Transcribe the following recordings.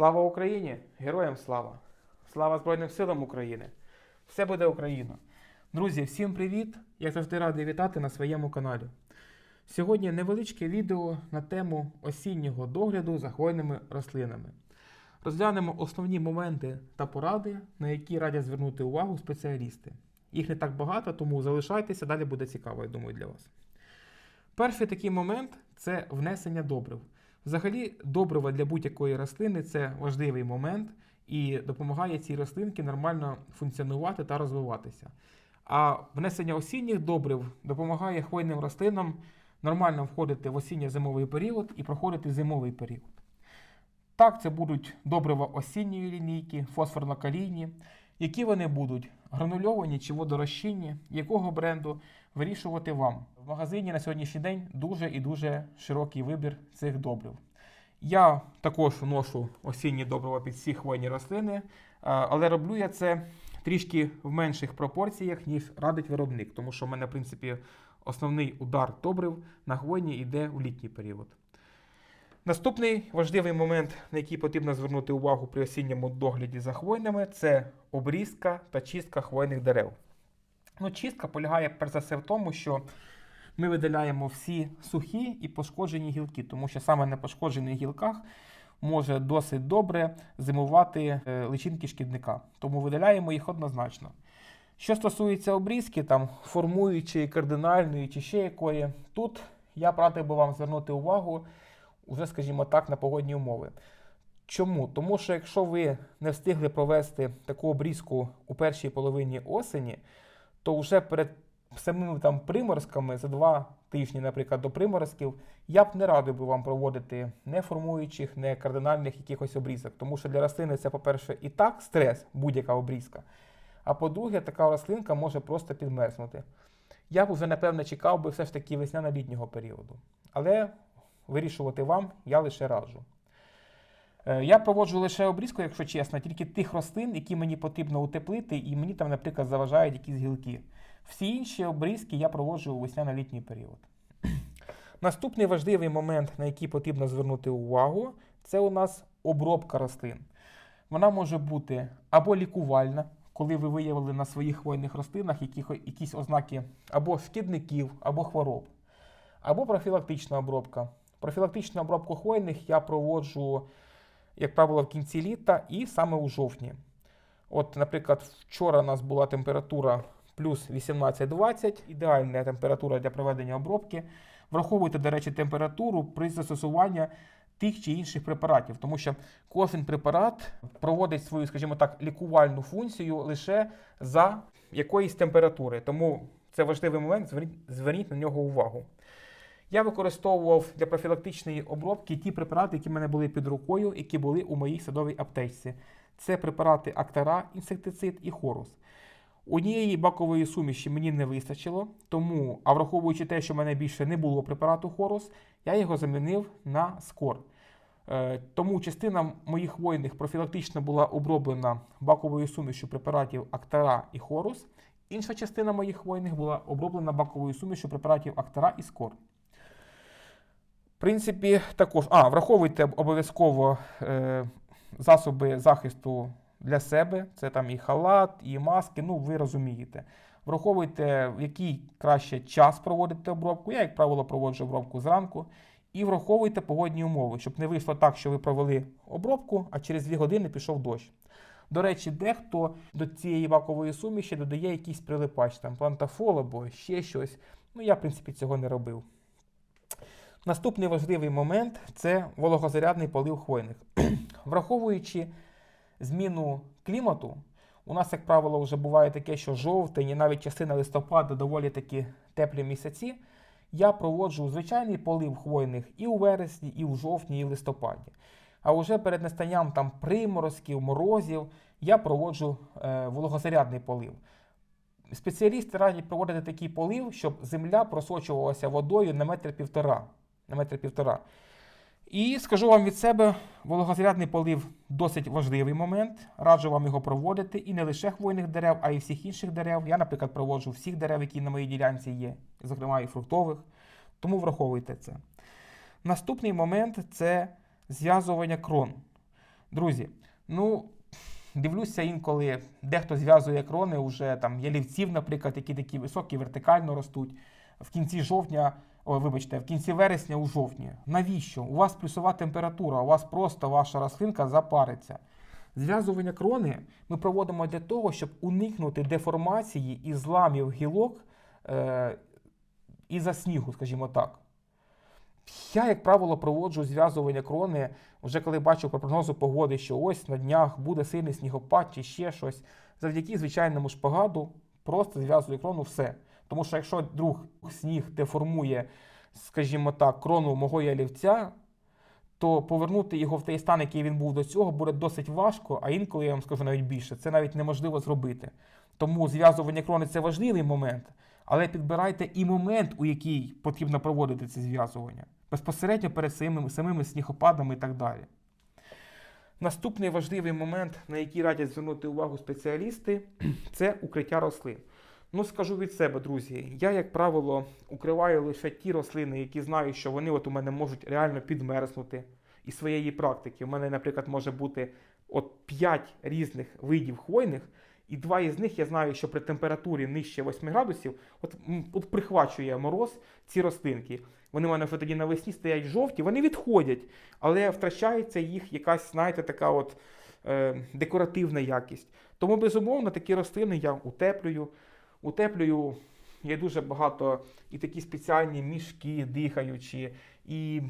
Слава Україні! Героям слава! Слава Збройним силам України! Все буде Україна! Друзі, всім привіт! Я завжди радий вітати на своєму каналі. Сьогодні невеличке відео на тему осіннього догляду за хвойними рослинами. Розглянемо основні моменти та поради, на які радять звернути увагу спеціалісти. Їх не так багато, тому залишайтеся, далі буде цікаво, я думаю, для вас. Перший такий момент це внесення добрив. Взагалі, добрива для будь-якої рослини це важливий момент і допомагає цій рослинці нормально функціонувати та розвиватися. А внесення осінніх добрив допомагає хвойним рослинам нормально входити в осінньо-зимовий період і проходити зимовий період. Так, це будуть добрива осінньої лінійки, фосфорно-калійні. Які вони будуть гранульовані чи водорозчинні, якого бренду вирішувати вам. В магазині на сьогоднішній день дуже і дуже широкий вибір цих добрив. Я також вношу осінні добрива під всі хвойні рослини, е, але роблю я це трішки в менших пропорціях, ніж радить виробник, тому що в мене, в принципі, основний удар добрив на хвойні йде в літній період. Наступний важливий момент, на який потрібно звернути увагу при осінньому догляді за хвойними, це обрізка та чистка хвойних дерев. Ну, чистка полягає перш за все в тому, що ми видаляємо всі сухі і пошкоджені гілки, тому що саме на пошкоджених гілках може досить добре зимувати е, личинки шкідника. Тому видаляємо їх однозначно. Що стосується обрізки, там формуючої, кардинальної чи ще якої, тут я радив би вам звернути увагу уже, скажімо так, на погодні умови. Чому? Тому що якщо ви не встигли провести таку обрізку у першій половині осені, то вже перед самими там приморозками за два тижні, наприклад, до приморозків, я б не радив би вам проводити не формуючих, не кардинальних якихось обрізок. Тому що для рослини це, по-перше, і так стрес, будь-яка обрізка. А по-друге, така рослинка може просто підмерзнути. Я б вже, напевне, чекав би все ж таки весняно-літнього періоду. Але вирішувати вам я лише раджу. Е, Я проводжу лише обрізку, якщо чесно, тільки тих рослин, які мені потрібно утеплити, і мені там, наприклад, заважають якісь гілки. Всі інші обрізки я проводжу у весняно-літній період. Наступний важливий момент, на який потрібно звернути увагу, це у нас обробка рослин. Вона може бути або лікувальна, коли ви виявили на своїх хвойних рослинах якісь ознаки або шкідників, або хвороб, або профілактична обробка. Профілактичну обробку хвойних я проводжу, як правило, в кінці літа і саме у жовтні. От, наприклад, вчора у нас була температура плюс 18-20, ідеальна температура для проведення обробки. Враховуйте, до речі, температуру при застосуванні тих чи інших препаратів, тому що кожен препарат проводить свою, скажімо так, лікувальну функцію лише за якоїсь температури. Тому це важливий момент, зверніть, на нього увагу. Я використовував для профілактичної обробки ті препарати, які в мене були під рукою, які були у моїй садовій аптечці. Це препарати Актара, інсектицид і Хорус. Однієї бакової суміші мені не вистачило, тому, а враховуючи те, що в мене більше не було препарату Хорус, я його замінив на скор. Е, Тому частина моїх хвойних профілактично була оброблена баковою сумішю препаратів Актара і Хорус. Інша частина моїх хвойних була оброблена баковою сумішю препаратів Актара і Скор. Принципі, також. А, враховуйте обов'язково е, засоби захисту для себе. Це там і халат, і маски, ну ви розумієте. Враховуйте, в який краще час проводити обробку. Я, як правило, проводжу обробку зранку. І враховуйте погодні умови, щоб не вийшло так, що ви провели обробку, а через 2 години пішов дощ. До речі, дехто до цієї бакової суміші додає якийсь прилипач, там плантафол або ще щось. Ну, я, в принципі, цього не робив. Наступний важливий момент це вологозарядний полив хвойних. Враховуючи зміну клімату, у нас, як правило, вже буває таке, що жовтень і навіть частина листопада доволі такі теплі місяці. Я проводжу звичайний полив хвойних і у вересні, і у жовтні, і в листопаді. А вже перед настанням там приморозків, морозів я проводжу е, вологозарядний полив. Спеціалісти радять проводити такий полив, щоб земля просочувалася водою на метр півтора. На метр півтора. І скажу вам від себе, вологозарядний полив досить важливий момент. Раджу вам його проводити і не лише хвойних дерев, а й всіх інших дерев. Я, наприклад, проводжу всіх дерев, які на моїй ділянці є, зокрема і фруктових. Тому враховуйте це. Наступний момент це зв'язування крон. Друзі, ну дивлюся інколи, дехто зв'язує крони вже там ялівців, наприклад, які такі високі, вертикально ростуть. В кінці жовтня, ой, вибачте, в кінці вересня у жовтні. Навіщо? У вас плюсова температура, у вас просто ваша рослинка запариться. Зв'язування крони ми проводимо для того, щоб уникнути деформації і зламів гілок е, із-за снігу, скажімо так. Я, як правило, проводжу зв'язування крони, вже коли бачу по прогнозу погоди, що ось на днях буде сильний снігопад чи ще щось. Завдяки звичайному шпагаду просто зв'язую крону все. Тому що якщо друг сніг деформує, скажімо так, крону мого ялівця, то повернути його в той стан, який він був до цього, буде досить важко, а інколи я вам скажу навіть більше, це навіть неможливо зробити. Тому зв'язування крони це важливий момент, але підбирайте і момент, у який потрібно проводити це зв'язування, безпосередньо перед самими, самими снігопадами і так далі. Наступний важливий момент, на який радять звернути увагу спеціалісти, це укриття рослин. Ну, скажу від себе, друзі, я, як правило, укриваю лише ті рослини, які знаю, що вони от у мене можуть реально підмерзнути. Із своєї практики. У мене, наприклад, може бути от 5 різних видів хвойних, і два із них я знаю, що при температурі нижче 8 градусів, от, от прихвачує мороз ці рослинки. Вони в мене вже тоді навесні стоять жовті, вони відходять, але втрачається їх якась, знаєте, така от е, декоративна якість. Тому, безумовно, такі рослини я утеплюю. Утеплюю є дуже багато і такі спеціальні мішки дихаючі. І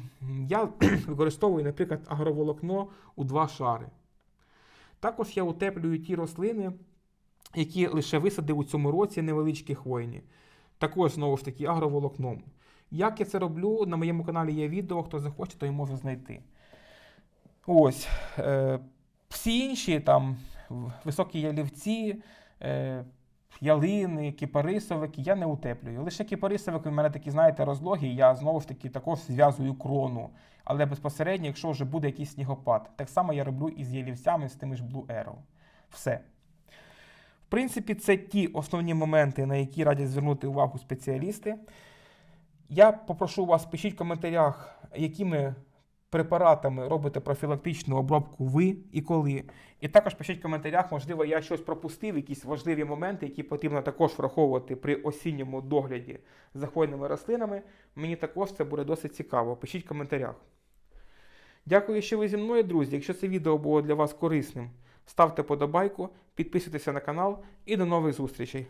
я використовую, наприклад, агроволокно у два шари. Також я утеплюю ті рослини, які лише висадив у цьому році невеличкі хвойні. Також, знову ж таки, агроволокном. Як я це роблю, на моєму каналі є відео, хто захоче, той може знайти. Ось. Е, всі інші там високі ялівці, е, ялини, кипарисовики я не утеплюю. Лише кипарисовики в мене такі, знаєте, розлогі, я знову ж таки також зв'язую крону. Але безпосередньо, якщо вже буде якийсь снігопад, так само я роблю і з ялівцями, з тими ж Blue Arrow. Все. В принципі, це ті основні моменти, на які радять звернути увагу спеціалісти. Я попрошу вас, пишіть в коментарях, якими препаратами робите профілактичну обробку ви і коли. І також пишіть в коментарях, можливо, я щось пропустив, якісь важливі моменти, які потрібно також враховувати при осінньому догляді за хвойними рослинами. Мені також це буде досить цікаво. Пишіть в коментарях. Дякую, що ви зі мною, друзі. Якщо це відео було для вас корисним, ставте подобайку, підписуйтеся на канал і до нових зустрічей.